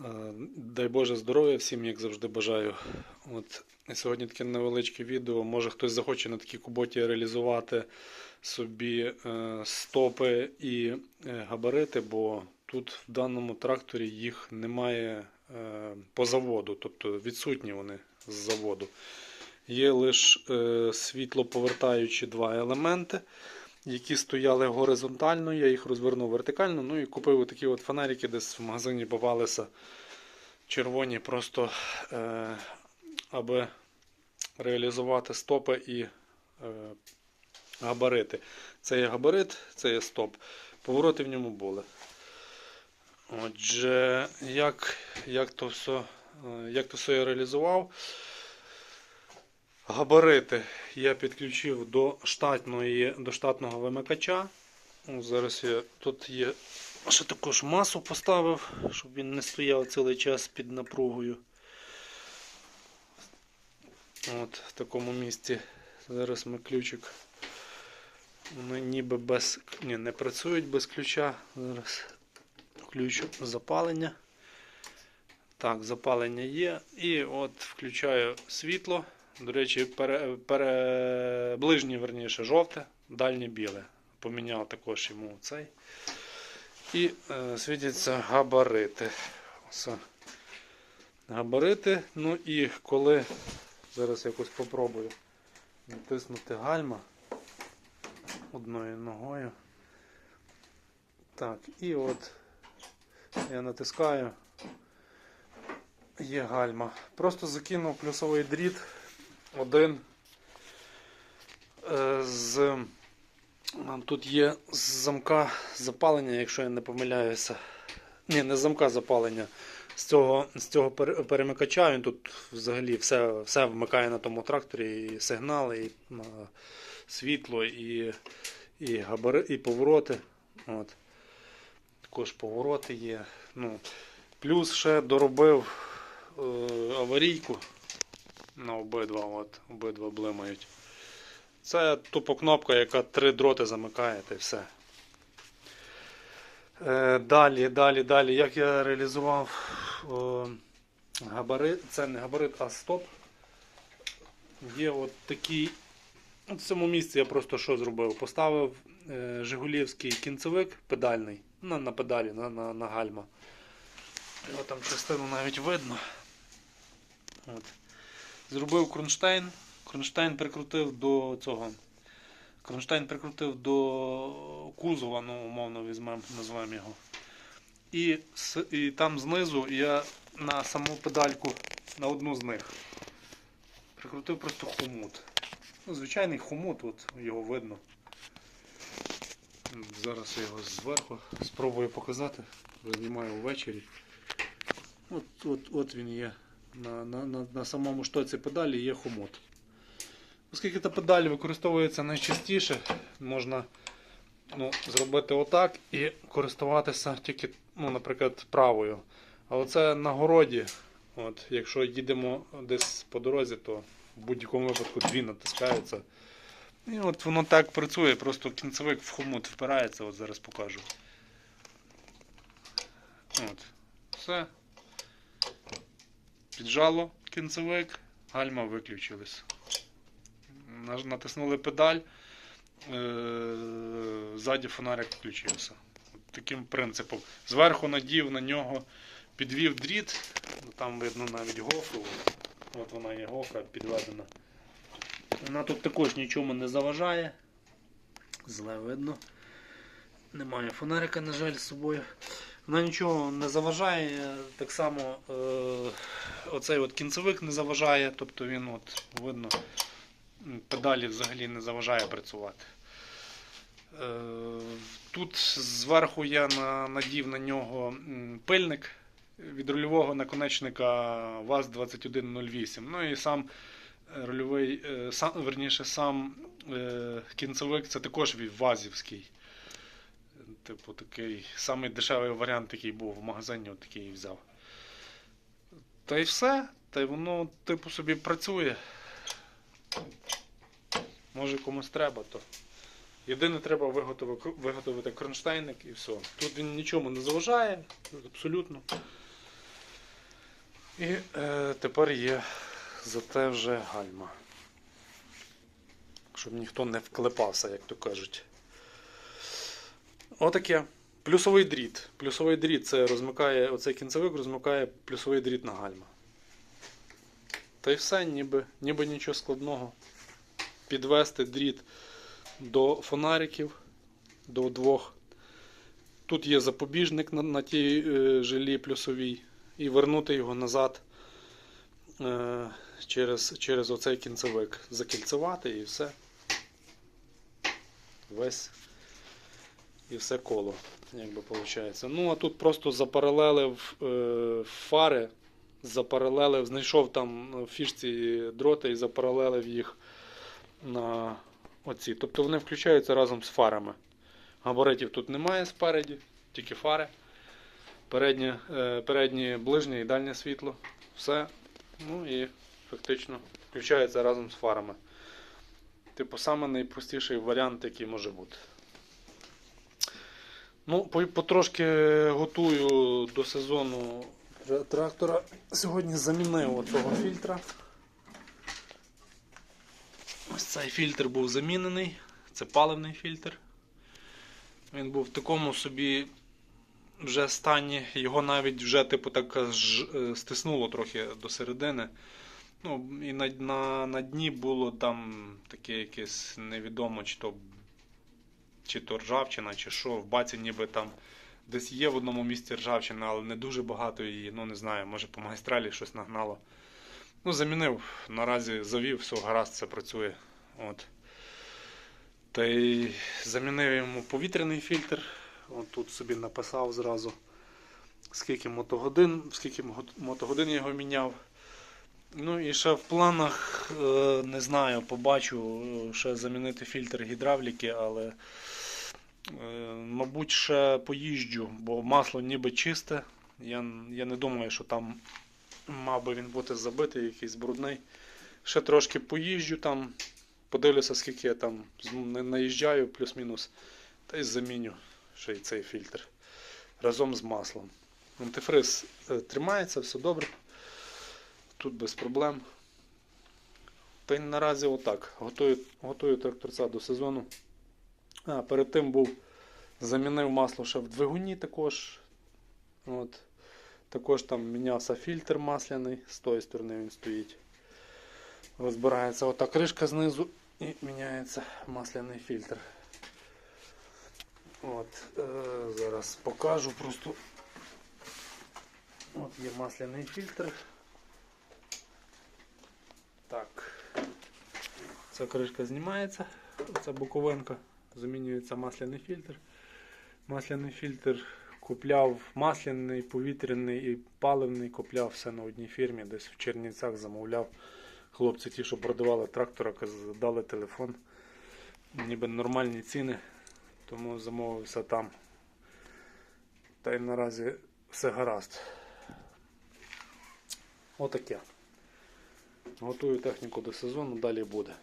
Е, Дай Боже здоров'я всім, як завжди бажаю. От сьогодні таке невеличке відео. Може хтось захоче на такій куботі реалізувати собі е, стопи і е, габарити, бо тут в даному тракторі їх немає по заводу, тобто відсутні вони з заводу. Є лише світлоповертаючі два елементи які стояли горизонтально, я їх розвернув вертикально, ну і купив такі от фонарики, десь в магазині попалися червоні, просто е, аби реалізувати стопи і е, габарити. Це є габарит, це є стоп. Повороти в ньому були. Отже, як, як, то, все, е, як то все я реалізував? Габарити я підключив до штатної, до штатного вимикача. Зараз я тут є ще також масу поставив, щоб він не стояв цілий час під напругою. От в такому місці. Зараз ми ключик. Вони ніби без. Ні, не працюють без ключа. Зараз включу запалення. Так, запалення є. І от включаю світло. До речі, пере, пере, ближнє, верніше, жовте, дальнє біле. Поміняв також йому цей. І е, світяться габарити. Все. Габарити. Ну і коли зараз якось попробую натиснути гальма одною ногою. Так, і от я натискаю. Є гальма. Просто закинув плюсовий дріт один е, з тут є замка запалення, якщо я не помиляюся. Ні, не замка запалення. З цього з цього перемикача він тут взагалі все все вмикає на тому тракторі, і сигнали, і світло, і, і, габари, і повороти. От. Також повороти є. Ну, плюс ще доробив е, аварійку на обидва, от, обидва блимають. Це тупо кнопка, яка три дроти замикає, та все. Е, далі, далі, далі. Як я реалізував е, габарит, це не габарит, а стоп. Є от такий. В цьому місці я просто що зробив? Поставив е, Жигулівський кінцевик педальний на, на педалі, на, на, на гальма. Його там частину навіть видно. От. Зробив кронштейн. Кронштейн прикрутив до цього. Кронштейн прикрутив до кузова, ну, умовно візьмемо, назвемо його. І, і там знизу я на саму педальку, на одну з них, прикрутив просто хомут. Ну, звичайний хомут, от його видно. Зараз я його зверху спробую показати. Знімаю ввечері. От, от, от він є. На, на, на, на самому штоці педалі є хомут. Оскільки та педаль використовується найчастіше, можна ну, зробити отак і користуватися тільки, ну, наприклад, правою. Але це на городі. От, якщо їдемо десь по дорозі, то в будь-якому випадку дві натискаються. І от воно так працює, просто кінцевик в хомут впирається, от зараз покажу. От. Все. Піджало кінцевик, гальма виключились. Натиснули педаль, е, ззаді фонарик включився. Таким принципом. Зверху надів на нього, підвів дріт, ну, там видно навіть гофру. От вона є гофра підведена. Вона тут також нічому не заважає. Зле видно. Немає фонарика, на жаль, з собою. Вона нічого не заважає. Так само е, оцей от кінцевик не заважає, тобто він от видно педалі взагалі не заважає працювати. Е, тут зверху я на, надів на нього пильник від рульового наконечника ВАЗ-2108. Ну і сам е, рульовий, е, сам, верніше, сам е, кінцевик це також ВАЗівський. Типу, такий самий дешевий варіант, який був в магазині, от такий взяв. Та й все. Та й воно, типу, собі працює. Може комусь треба, то. Єдине треба виготовити, виготовити кронштейник і все. Тут він нічому не заважає, абсолютно. І е, тепер є зате вже гальма. Щоб ніхто не вклепався, як то кажуть. Отаке. Плюсовий дріт. Плюсовий дріт це розмикає, оцей кінцевик розмикає плюсовий дріт на гальма. Та й все, ніби, ніби нічого складного. Підвести дріт до фонариків, до двох. Тут є запобіжник на, на тій е, жилі плюсовій. І вернути його назад е, через, через оцей кінцевик. Закільцевати і все. Весь і все коло, як би виходить. Ну, а тут просто запаралелив е, фари, запаралелив, знайшов там в фішці дроти і запаралелив їх на оці. Тобто вони включаються разом з фарами. Габаритів тут немає спереді, тільки фари. Переднє, е, переднє ближнє і дальнє світло. Все. Ну і фактично включається разом з фарами. Типу, найпростіший варіант, який може бути. Ну, потрошки готую до сезону трактора. Сьогодні замінив оцього фільтра. Ось цей фільтр був замінений. Це паливний фільтр. Він був в такому собі вже стані. Його навіть вже типу так ж, е, стиснуло трохи до середини. Ну, і на, на, на дні було там таке якесь невідомо, чи то чи то ржавчина, чи що. В баці ніби там десь є в одному місці ржавчина, але не дуже багато її. Ну не знаю, може по магістралі щось нагнало. Ну, замінив, наразі завів, все, гаразд, це працює. От. Та й замінив йому повітряний фільтр. От тут собі написав зразу, скільки мотогодин, скільки мотогодин я його міняв. Ну і ще в планах, е, не знаю, побачу е, ще замінити фільтр гідравліки, але мабуть ще поїжджу, бо масло ніби чисте. Я, я не думаю, що там мав би він бути забитий, якийсь брудний. Ще трошки поїжджу там, подивлюся, скільки я там наїжджаю, плюс-мінус, та й заміню ще й цей фільтр разом з маслом. Антифриз е, тримається, все добре. Тут без проблем. Та й наразі отак. Готую, готую тракторця до сезону. А, перед тим був замінив масло ще в двигуні також. От. Також там мінявся фільтр масляний, з тої сторони він стоїть. Розбирається ота кришка знизу і міняється масляний фільтр. От, е, зараз покажу просто. От є масляний фільтр. Так. Ця кришка знімається, ця боковинка, замінюється масляний фільтр. Масляний фільтр купляв масляний, повітряний і паливний, купляв все на одній фірмі, десь в Чернівцях замовляв. Хлопці ті, що продавали трактора, дали телефон. Ніби нормальні ціни, тому замовився там. Та й наразі все гаразд. Отаке. Готую техніку до сезону, далі буде.